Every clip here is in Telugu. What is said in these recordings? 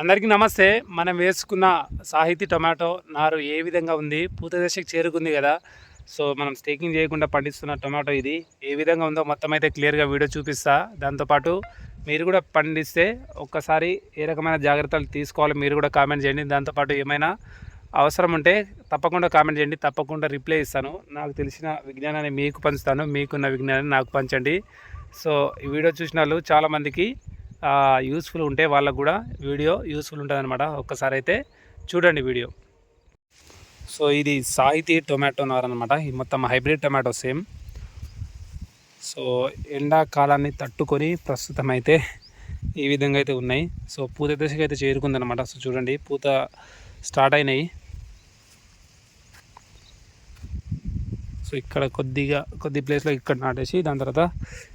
అందరికీ నమస్తే. మనం వేసుకున్న సాహితీ టొమాటో నారు ఏ విధంగా ఉంది? పూత దశకు చేరుకుంది కదా. సో మనం స్టేకింగ్ చేయకుండా పండిస్తున్న టొమాటో ఇది. ఏ విధంగా ఉందో మొత్తం అయితే క్లియర్గా వీడియో చూపిస్తా. దాంతోపాటు మీరు కూడా పండిస్తే ఒక్కసారి ఏ రకమైన జాగ్రత్తలు తీసుకోవాలి మీరు కూడా కామెంట్ చేయండి. దాంతోపాటు ఏమైనా అవసరం ఉంటే తప్పకుండా కామెంట్ చేయండి. తప్పకుండా రిప్లై ఇస్తాను. నాకు తెలిసిన విజ్ఞానాన్ని మీకు పంచుతాను. మీకున్న విజ్ఞానాన్ని నాకు పంచండి. సో ఈ వీడియో చూసిన వాళ్ళు చాలామందికి యూస్ఫుల్ ఉంటే వాళ్ళకు కూడా వీడియో యూస్ఫుల్ ఉంటుంది అనమాట ఒక్కసారి అయితే చూడండి వీడియో సో ఇది సాహితీ టొమాటో నార్ అనమాట ఇది మొత్తం హైబ్రిడ్ టొమాటో సేమ్. సో ఎండాకాలాన్ని తట్టుకొని ప్రస్తుతం అయితే ఈ విధంగా అయితే ఉన్నాయి. సో పూత దశకి అయితే చేరుకుందనమాట సో చూడండి పూత స్టార్ట్ అయినాయి. సో ఇక్కడ కొద్దిగా కొద్ది ప్లేస్లో ఇక్కడ నాటేసి దాని తర్వాత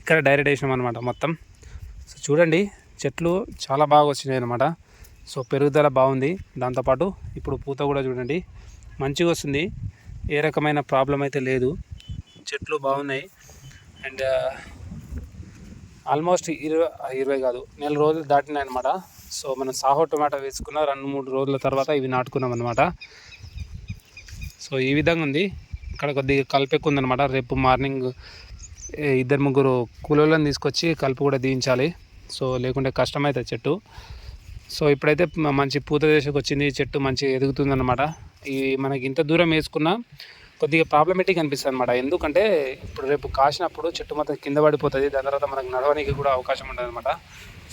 ఇక్కడ డైరెక్ట్ వేసినాం అనమాట మొత్తం. సో చూడండి చెట్లు చాలా బాగా వచ్చినాయి అనమాట సో పెరుగుదల బాగుంది. దాంతోపాటు ఇప్పుడు పూత కూడా చూడండి మంచిగా వస్తుంది. ఏ రకమైన ప్రాబ్లం అయితే లేదు. చెట్లు బాగున్నాయి. అండ్ ఆల్మోస్ట్ ఇరవై ఇరవై కాదు నెల రోజులు దాటినాయి అనమాట సో మనం సాహో టొమాటో వేసుకున్న రెండు మూడు రోజుల తర్వాత ఇవి నాటుకున్నాం అనమాట సో ఈ విధంగా ఉంది. ఇక్కడ కొద్దిగా కలిపెక్కుందనమాట రేపు మార్నింగ్ ఇద్దరు ముగ్గురు కూలీలను తీసుకొచ్చి కలుపు కూడా దించాలి సో లేకుంటే కష్టమవుతుంది చెట్టు. సో ఇప్పుడైతే మంచి పూత దశకు వచ్చింది చెట్టు మంచి ఎదుగుతుందన్నమాట. ఈ మనకి ఇంత దూరం వేసుకున్నా కొద్దిగా ప్రాబ్లమేటిక్ అనిపిస్తుంది అనమాట ఎందుకంటే ఇప్పుడు రేపు కాసినప్పుడు చెట్టు మొత్తం కింద పడిపోతుంది. దాని తర్వాత మనకు నడవడానికి కూడా అవకాశం ఉంటుంది అనమాట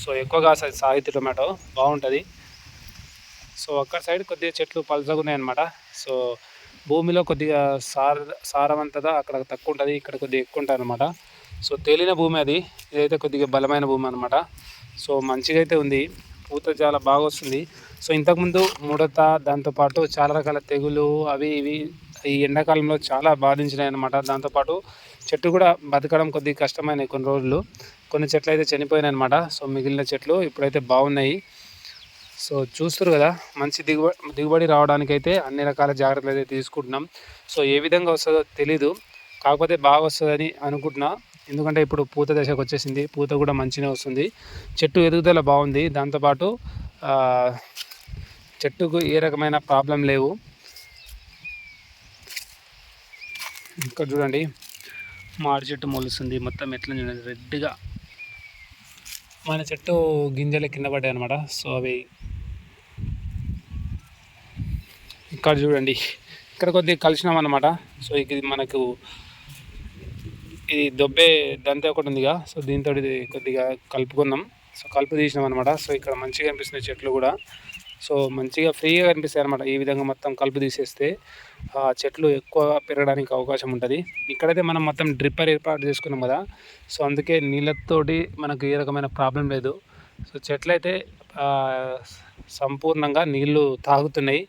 సో ఎక్కువగా సాగితే సాహిత్య టొమాటో బాగుంటుంది. సో అక్కడ సైడ్ కొద్దిగా చెట్లు పలసగున్నాయి అనమాట సో భూమిలో కొద్దిగా సార సారవంతత అక్కడ తక్కువ ఉంటుంది ఇక్కడ కొద్దిగా ఎక్కువ ఉంటుంది అనమాట సో తేలిన భూమి అది. ఇదైతే కొద్దిగా బలమైన భూమి అనమాట సో మంచిగా అయితే ఉంది. పూత చాలా బాగా వస్తుంది సో ఇంతకుముందు ముడత దాంతోపాటు చాలా రకాల తెగులు అవి ఇవి ఈ ఎండాకాలంలో చాలా బాధించినాయి అనమాట దాంతోపాటు చెట్టు కూడా బతకడం కొద్దిగా కష్టమైనాయి కొన్ని రోజులు. కొన్ని చెట్లు అయితే చనిపోయినాయి అనమాట సో మిగిలిన చెట్లు ఇప్పుడైతే బాగున్నాయి. సో చూస్తారు కదా మంచి దిగుబడి దిగుబడి రావడానికైతే అన్ని రకాల జాగ్రత్తలు అయితే తీసుకుంటున్నాం. సో ఏ విధంగా వస్తుందో తెలీదు కాకపోతే బాగా వస్తుందని అనుకుంటున్నా. ఎందుకంటే ఇప్పుడు పూత దశకు వచ్చేసింది పూత కూడా మంచిగా వస్తుంది. చెట్టు ఎదుగుదల బాగుంది దాంతోపాటు చెట్టుకు ఏ రకమైన ప్రాబ్లం లేవు. ఇక్కడ చూడండి మాడి చెట్టు మొలుస్తుంది మొత్తం ఎట్లా చూడండి రెడ్గా. మన చెట్టు గింజలు కింద పడ్డాయి అనమాట సో అవి ఇక్కడ చూడండి. ఇక్కడ కొద్దిగా కలిసినాం అనమాట సో ఇది మనకు ఇది దొబ్బే దంతే ఒకటి ఉందిగా. సో దీంతో ఇది కొద్దిగా కలుపుకుందాం. సో కలుపు తీసినాం అనమాట సో ఇక్కడ మంచిగా కనిపిస్తున్నాయి చెట్లు కూడా. సో మంచిగా ఫ్రీగా కనిపిస్తాయి అనమాట ఈ విధంగా మొత్తం కలుపు తీసేస్తే. ఆ చెట్లు ఎక్కువ పెరగడానికి అవకాశం ఉంటుంది. ఇక్కడైతే మనం మొత్తం డ్రిప్పర్ ఏర్పాటు చేసుకున్నాం కదా. సో అందుకే నీళ్ళతోటి మనకు ఏ రకమైన ప్రాబ్లం లేదు. సో చెట్లు అయితే సంపూర్ణంగా నీళ్ళు తాగుతున్నాయి.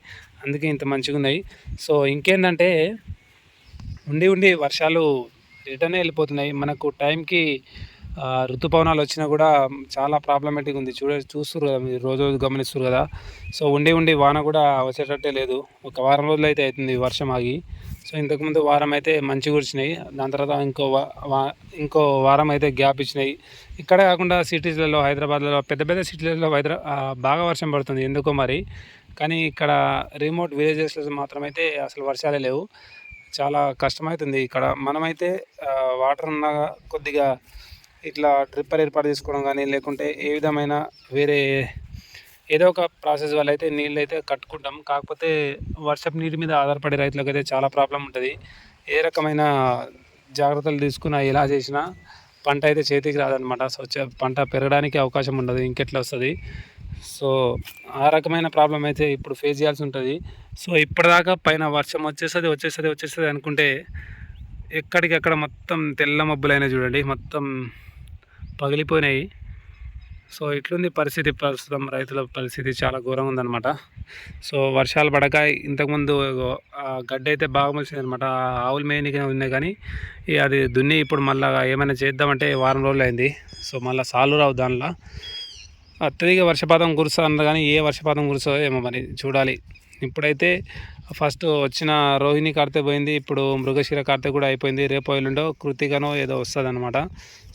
అందుకే ఇంత మంచిగా ఉన్నాయి సో ఇంకేంటంటే ఉండి ఉండి వర్షాలు రిటర్నే వెళ్ళిపోతున్నాయి. మనకు టైంకి ఋతుపవనాలు వచ్చినా కూడా చాలా ప్రాబ్లమేటిక్ ఉంది. చూడ చూస్తున్నారు కదా మీరు రోజు రోజు గమనిస్తారు కదా. సో ఉండి ఉండి వాన కూడా వచ్చేటట్టే లేదు. ఒక వారం రోజులు అయితే అవుతుంది వర్షం ఆగి. సో ఇంతకుముందు వారం అయితే మంచిగా కురిచినాయి దాని తర్వాత ఇంకో వా- ఇంకో వారం అయితే గ్యాప్ ఇచ్చినాయి. ఇక్కడ కాకుండా సిటీస్లలో హైదరాబాద్లో పెద్ద పెద్ద సిటీలలో హైదరా బాగా వర్షం పడుతుంది. ఎందుకో మరి? కానీ ఇక్కడ రిమోట్ విలేజెస్లో మాత్రమైతే అసలు వర్షాలే లేవు. చాలా కష్టమవుతుంది ఇక్కడ. మనమైతే వాటర్ ఉన్న కొద్దిగా ఇట్లా డ్రిప్పర్ ఏర్పాటు చేసుకోవడం కానీ లేకుంటే ఏ విధమైన వేరే ఏదో ఒక ప్రాసెస్ వల్ల అయితే నీళ్ళు అయితే కట్టుకుంటాం. కాకపోతే వర్షపు నీటి మీద ఆధారపడే రైతులకు అయితే చాలా ప్రాబ్లం ఉంటుంది. ఏ రకమైన జాగ్రత్తలు తీసుకున్నా ఎలా చేసినా పంట అయితే చేతికి రాదనమాట సో పంట పెరగడానికి అవకాశం ఉండదు. ఇంకెట్లా వస్తుంది? సో ఆ రకమైన ప్రాబ్లం అయితే ఇప్పుడు ఫేస్ చేయాల్సి ఉంటుంది. సో ఇప్పటిదాకా పైన వర్షం వచ్చేస్తుంది వచ్చేస్తుంది వచ్చేస్తుంది అనుకుంటే ఎక్కడికక్కడ మొత్తం తెల్ల మబ్బులైనా చూడండి మొత్తం పగిలిపోయినాయి. సో ఇట్లుంది పరిస్థితి ప్రస్తుతం రైతుల పరిస్థితి చాలా ఘోరంగా ఉందన్నమాట. సో వర్షాలు పడక ఇంతకుముందు ఆ అయితే బాగా మొలిసింది అనమాట ఆవులు మేయనికి ఉన్నాయి కానీ అది దున్ని ఇప్పుడు మళ్ళీ ఏమైనా చేద్దామంటే వారం రోజులు అయింది సో మళ్ళీ సాలు రావు దానిలో. అత్యధిక వర్షపాతం కురుస్తుంది కానీ ఏ వర్షపాతం కురుస్తుందో ఏమో మరి చూడాలి. ఇప్పుడైతే ఫస్ట్ వచ్చిన రోహిణి కార్తె పోయింది ఇప్పుడు మృగశిర కార్తె కూడా అయిపోయింది. రేపు ఎల్లుండో కృతికనో ఏదో వస్తుంది అనమాట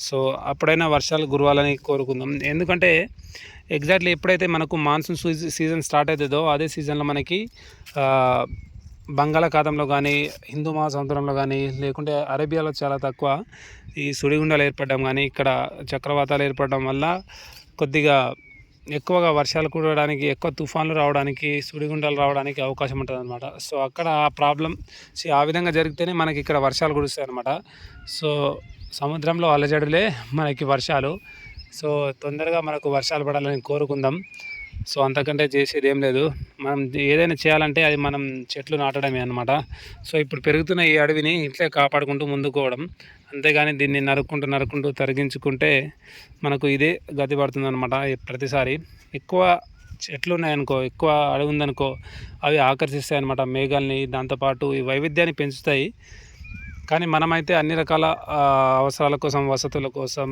సో అప్పుడైనా వర్షాలు గురవాలని కోరుకుందాం. ఎందుకంటే ఎగ్జాక్ట్లీ ఎప్పుడైతే మనకు మాన్సూన్ సీజన్ స్టార్ట్ అవుతుందో అదే సీజన్లో మనకి బంగాళాఖాతంలో కానీ హిందూ మహాసముద్రంలో కానీ లేకుంటే అరేబియాలో చాలా తక్కువ ఈ సుడిగుండాలు ఏర్పడడం కానీ ఇక్కడ చక్రవాతాలు ఏర్పడడం వల్ల కొద్దిగా ఎక్కువగా వర్షాలు కురవడానికి ఎక్కువ తుఫాన్లు రావడానికి సుడిగుండాలు రావడానికి అవకాశం ఉంటుంది అనమాట సో అక్కడ ఆ ప్రాబ్లం సో ఆ విధంగా జరిగితేనే మనకి ఇక్కడ వర్షాలు కురుస్తాయి అనమాట సో సముద్రంలో అలజడులే మనకి వర్షాలు. సో తొందరగా మనకు వర్షాలు పడాలని కోరుకుందాం. సో అంతకంటే చేసేది ఏం లేదు. మనం ఏదైనా చేయాలంటే అది మనం చెట్లు నాటడమే అనమాట సో ఇప్పుడు పెరుగుతున్న ఈ అడవిని ఇట్లే కాపాడుకుంటూ ముందుకోవడం అంతేగాని దీన్ని నరుక్కుంటూ నరుక్కుంటూ తరిగించుకుంటే మనకు ఇదే గతి పడుతుంది అనమాట ప్రతిసారి. ఎక్కువ చెట్లు ఉన్నాయనుకో ఎక్కువ అడవి ఉందనుకో అవి ఆకర్షిస్తాయి అనమాట మేఘాలని దాంతోపాటు ఈ వైవిధ్యాన్ని పెంచుతాయి. కానీ మనమైతే అన్ని రకాల అవసరాల కోసం వసతుల కోసం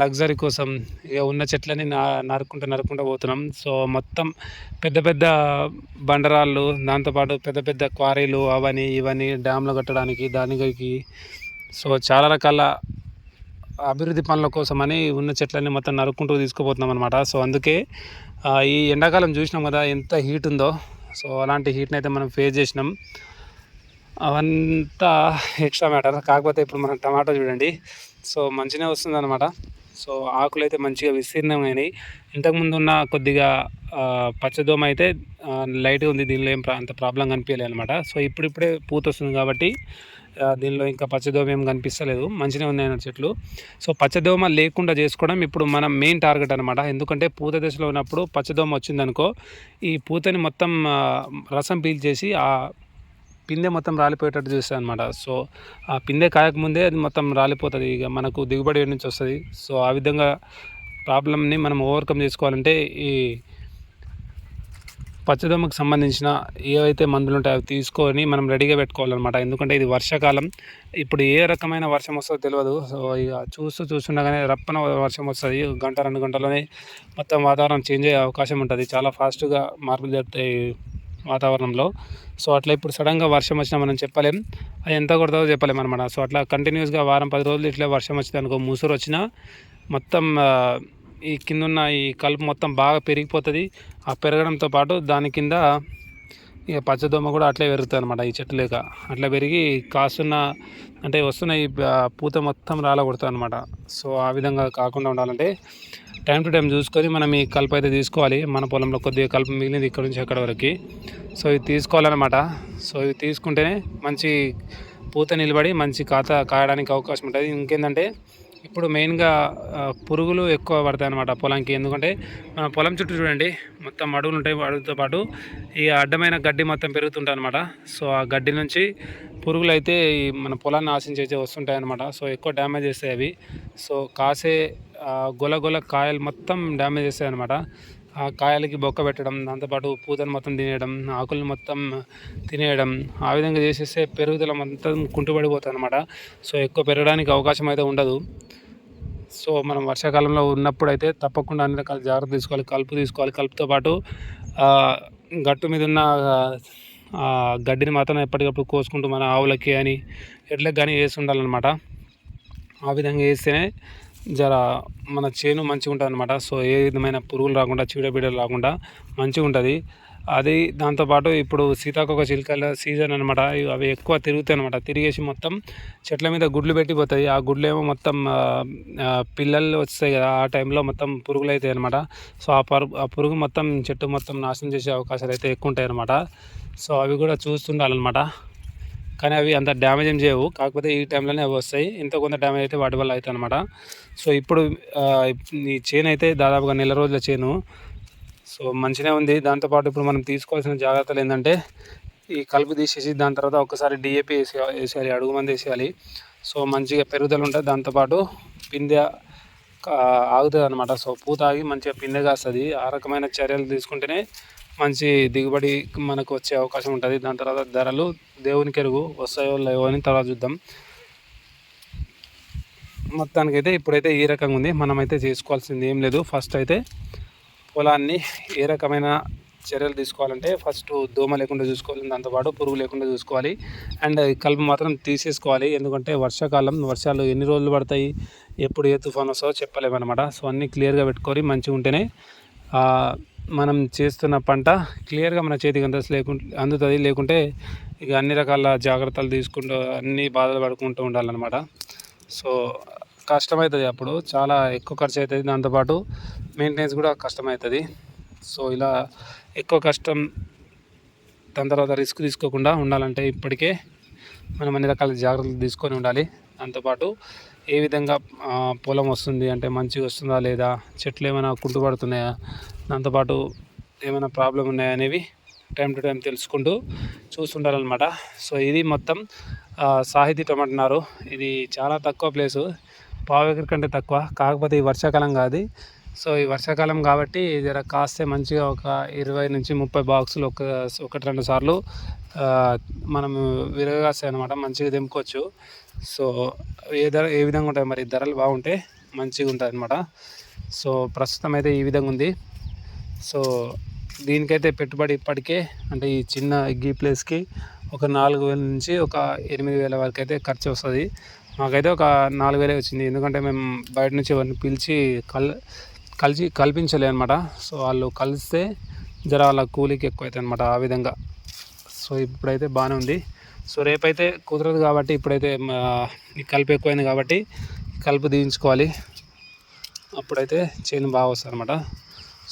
లగ్జరీ కోసం ఇక ఉన్న చెట్లని నా నరుకుంటూ నరుక్కుంటూ పోతున్నాం. సో మొత్తం పెద్ద పెద్ద బండరాళ్ళు దాంతోపాటు పెద్ద పెద్ద క్వారీలు అవని ఇవన్నీ డ్యామ్లు కట్టడానికి దానికి సో చాలా రకాల అభివృద్ధి పనుల కోసమని ఉన్న చెట్లన్నీ మొత్తం నరుక్కుంటూ తీసుకుపోతున్నాం అనమాట సో అందుకే ఈ ఎండాకాలం చూసినాం కదా ఎంత హీట్ ఉందో. సో అలాంటి హీట్ని అయితే మనం ఫేస్ చేసినాం. అవంతా ఎక్స్ట్రా మ్యాటర్. కాకపోతే ఇప్పుడు మనం టమాటో చూడండి. సో మంచిగా వస్తుంది అనమాట సో ఆకులు అయితే మంచిగా విస్తీర్ణమైనవి ఇంతకుముందు ఉన్న కొద్దిగా పచ్చదోమ అయితే లైట్గా ఉంది. దీనిలో ఏం అంత ప్రాబ్లం కనిపించలేదు అనమాట సో ఇప్పుడిప్పుడే పూత వస్తుంది కాబట్టి దీనిలో ఇంకా పచ్చదోమ ఏం కనిపిస్తలేదు. మంచిగా ఉన్నాయి చెట్లు. సో పచ్చదోమ లేకుండా చేసుకోవడం ఇప్పుడు మనం మెయిన్ టార్గెట్ అనమాట ఎందుకంటే పూత దశలో ఉన్నప్పుడు పచ్చదోమ వచ్చిందనుకో ఈ పూతని మొత్తం రసం పీల్చేసి ఆ పిందె మొత్తం రాలిపోయేటట్టు చూస్తాయి అనమాట సో ఆ పిందె కాయకముందే అది మొత్తం రాలిపోతుంది. ఇక మనకు దిగుబడి నుంచి వస్తుంది. సో ఆ విధంగా ప్రాబ్లమ్ని మనం ఓవర్కమ్ చేసుకోవాలంటే ఈ పచ్చదమ్మకు సంబంధించిన ఏవైతే మందులు ఉంటాయో అవి తీసుకొని మనం రెడీగా పెట్టుకోవాలన్నమాట. ఎందుకంటే ఇది వర్షాకాలం. ఇప్పుడు ఏ రకమైన వర్షం వస్తుందో తెలియదు సో ఇక చూస్తూ చూస్తుండగానే రప్పన వర్షం వస్తుంది. గంట రెండు గంటలోనే మొత్తం వాతావరణం చేంజ్ అయ్యే అవకాశం ఉంటుంది. చాలా ఫాస్ట్గా మార్పులు జరుగుతాయి వాతావరణంలో. సో అట్లా ఇప్పుడు సడన్గా వర్షం వచ్చినా మనం చెప్పలేం. అది ఎంత కొడతాదో చెప్పలేం అనమాట సో అట్లా కంటిన్యూస్గా వారం పది రోజులు ఇట్లా వర్షం వచ్చింది అనుకో ముసురు వచ్చినా మొత్తం ఈ కింద ఉన్న ఈ కలుపు మొత్తం బాగా పెరిగిపోతుంది. ఆ పెరగడంతో పాటు దాని కింద ఇక పచ్చదోమ కూడా అట్లే పెరుగుతుంది అనమాట ఈ చెట్టు లేక. అట్లా పెరిగి కాస్తున్న అంటే వస్తున్న ఈ పూత మొత్తం రాలగొడుతుంది అనమాట సో ఆ విధంగా కాకుండా ఉండాలంటే టైం టు టైం చూసుకొని మనం ఈ కలుపు అయితే తీసుకోవాలి. మన పొలంలో కొద్దిగా కలుపు మిగిలింది ఇక్కడ నుంచి అక్కడ వరకు. సో ఇది తీసుకోవాలన్నమాట. సో ఇది తీసుకుంటేనే మంచి పూత నిలబడి మంచి ఖాతా కాయడానికి అవకాశం ఉంటుంది. ఇంకేంటంటే ఇప్పుడు మెయిన్గా పురుగులు ఎక్కువ పడతాయి అనమాట పొలంకి. ఎందుకంటే మన పొలం చుట్టూ చూడండి మొత్తం అడుగులు ఉంటాయి అడుగుతో పాటు ఈ అడ్డమైన గడ్డి మొత్తం పెరుగుతుంటాయి అనమాట సో ఆ గడ్డి నుంచి పురుగులు అయితే మన పొలాన్ని ఆశించి వస్తుంటాయి అనమాట సో ఎక్కువ డ్యామేజ్ చేస్తాయి అవి. సో కాసే గొల గొల కాయలు మొత్తం డ్యామేజ్ చేస్తాయి అనమాట ఆ కాయలకి బొక్క పెట్టడం దాంతోపాటు పూతను మొత్తం తినేయడం ఆకులను మొత్తం తినేయడం ఆ విధంగా చేసేస్తే పెరుగుదల మొత్తం కుంటుపడిపోతుంది అనమాట సో ఎక్కువ పెరగడానికి అవకాశం అయితే ఉండదు. సో మనం వర్షాకాలంలో ఉన్నప్పుడు అయితే తప్పకుండా అన్ని రకాల జాగ్రత్త తీసుకోవాలి కలుపు తీసుకోవాలి. కలుపుతో పాటు గట్టు మీద ఉన్న గడ్డిని మాత్రం ఎప్పటికప్పుడు కోసుకుంటూ మన ఆవులకి అని ఎట్లకి కానీ వేసి ఉండాలన్నమాట. ఆ విధంగా వేస్తేనే జర మన చేను మంచిగా ఉంటుంది అనమాట సో ఏ విధమైన పురుగులు రాకుండా చీడపీడలు రాకుండా మంచిగా ఉంటుంది అది దాంతోపాటు ఇప్పుడు సీతాకోక చిలుకల సీజన్ అనమాట అవి ఎక్కువ తిరుగుతాయి అనమాట తిరిగేసి మొత్తం చెట్ల మీద గుడ్లు పెట్టిపోతాయి. ఆ గుడ్లు ఏమో మొత్తం పిల్లలు వస్తాయి కదా ఆ టైంలో మొత్తం పురుగులు అవుతాయి అనమాట సో ఆ పరుగు ఆ పురుగు మొత్తం చెట్టు మొత్తం నాశనం చేసే అవకాశాలు అయితే ఎక్కువ ఉంటాయి అనమాట సో అవి కూడా చూస్తుండాలన్నమాట. కానీ అవి అంత డ్యామేజ్ ఏం చేయవు. కాకపోతే ఈ టైంలోనే అవి వస్తాయి. ఇంత కొంత డ్యామేజ్ అయితే వాటి వల్ల అవుతాయి అనమాట సో ఇప్పుడు ఈ చేను అయితే దాదాపుగా నెల రోజుల చేను. సో మంచిగా ఉంది. దాంతోపాటు ఇప్పుడు మనం తీసుకోవాల్సిన జాగ్రత్తలు ఏంటంటే ఈ కలుపు తీసేసి దాని తర్వాత ఒకసారి డిఏపి వేసి వేసేయాలి. అడుగు మంది వేసేయాలి. సో మంచిగా పెరుగుదల ఉంటుంది దాంతోపాటు పిందె ఆగుతుంది అనమాట సో పూత ఆగి మంచిగా పిందె కాస్తుంది. ఆ రకమైన చర్యలు తీసుకుంటేనే మంచి దిగుబడి మనకు వచ్చే అవకాశం ఉంటుంది. దాని తర్వాత ధరలు దేవునికి ఎరుగు వస్తాయో లేవో అని తర్వాత చూద్దాం. మొత్తానికైతే ఇప్పుడైతే ఈ రకంగా ఉంది. మనమైతే చేసుకోవాల్సింది ఏం లేదు. ఫస్ట్ అయితే పొలాన్ని ఏ రకమైన చర్యలు తీసుకోవాలంటే ఫస్ట్ దోమ లేకుండా చూసుకోవాలి దాంతోపాటు పురుగు లేకుండా చూసుకోవాలి. అండ్ కలుపు మాత్రం తీసేసుకోవాలి. ఎందుకంటే వర్షాకాలం వర్షాలు ఎన్ని రోజులు పడతాయి ఎప్పుడు ఏ తుఫాన్ వస్తుందో చెప్పలేమన్నమాట. సో అన్నీ క్లియర్గా పెట్టుకొని మంచిగా ఉంటేనే మనం చేస్తున్న పంట క్లియర్గా మన చేతికి అందస్ లేకుంటే అందుతుంది. లేకుంటే ఇక అన్ని రకాల జాగ్రత్తలు తీసుకుంటూ అన్ని బాధలు పడుకుంటూ ఉండాలన్నమాట. సో కష్టమవుతుంది అప్పుడు. చాలా ఎక్కువ ఖర్చు అవుతుంది దాంతోపాటు మెయింటెనెన్స్ కూడా కష్టమవుతుంది సో ఇలా ఎక్కువ కష్టం దాని తర్వాత రిస్క్ తీసుకోకుండా ఉండాలంటే ఇప్పటికే మనం అన్ని రకాల జాగ్రత్తలు తీసుకొని ఉండాలి. దాంతోపాటు ఏ విధంగా పొలం వస్తుంది అంటే మంచిగా వస్తుందా లేదా చెట్లు ఏమైనా కుంటుపడుతున్నాయా దాంతోపాటు ఏమైనా ప్రాబ్లం ఉన్నాయా అనేవి టైం టు టైం తెలుసుకుంటూ చూస్తుండాలన్నమాట సో ఇది మొత్తం సాహితీ టొమాటో ఇది చాలా తక్కువ ప్లేసు పావు ఎకర్ కంటే తక్కువ. కాకపోతే ఈ వర్షాకాలం కాదు సో ఈ వర్షాకాలం కాబట్టి జర కాస్తే మంచిగా ఒక ఇరవై నుంచి ముప్పై బాక్సులు ఒక ఒకటి రెండు సార్లు మనం విరగాస్తాయి అనమాట మంచిగా దింపుకోవచ్చు సో ఏ ధర ఏ విధంగా ఉంటాయి మరి ధరలు బాగుంటే మంచిగా ఉంటుంది అనమాట సో ప్రస్తుతం అయితే ఈ విధంగా ఉంది. సో దీనికైతే పెట్టుబడి ఇప్పటికే అంటే ఈ చిన్న గీ ప్లేస్కి ఒక నాలుగు వేల నుంచి ఒక ఎనిమిది వేల వరకు అయితే ఖర్చు వస్తుంది. మాకైతే ఒక నాలుగు వేలే వచ్చింది. ఎందుకంటే మేము బయట నుంచి ఎవరిని పిలిచి కల్ కలిసి కల్పించలే అనమాట సో వాళ్ళు కలిస్తే జర వాళ్ళ కూలీకి ఎక్కువ అవుతుంది అనమాట ఆ విధంగా. సో ఇప్పుడైతే బాగానే ఉంది. సో రేపైతే కుదరదు కాబట్టి ఇప్పుడైతే మా, కలుపు ఎక్కువైంది కాబట్టి కలుపు దించుకోవాలి అప్పుడైతే చేను బాగా వస్తుంది అనమాట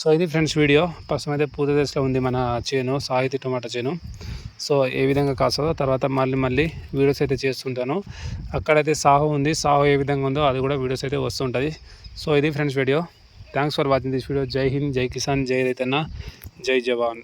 సో ఇది ఫ్రెండ్స్ వీడియో. ప్రస్తుతం అయితే పూత దశలో ఉంది మన చేను సాహితీ టమాటా చేను. సో ఏ విధంగా కాస్తుందో తర్వాత మళ్ళీ మళ్ళీ వీడియోస్ అయితే చేస్తుంటాను. అక్కడైతే సాహో ఉంది. సాహో ఏ విధంగా ఉందో అది కూడా వీడియోస్ అయితే వస్తుంటుంది. సో ఇది friends video. thanks for watching this video జై హింద్ జై కిసాన్ జై రైతన్న జై జవాన్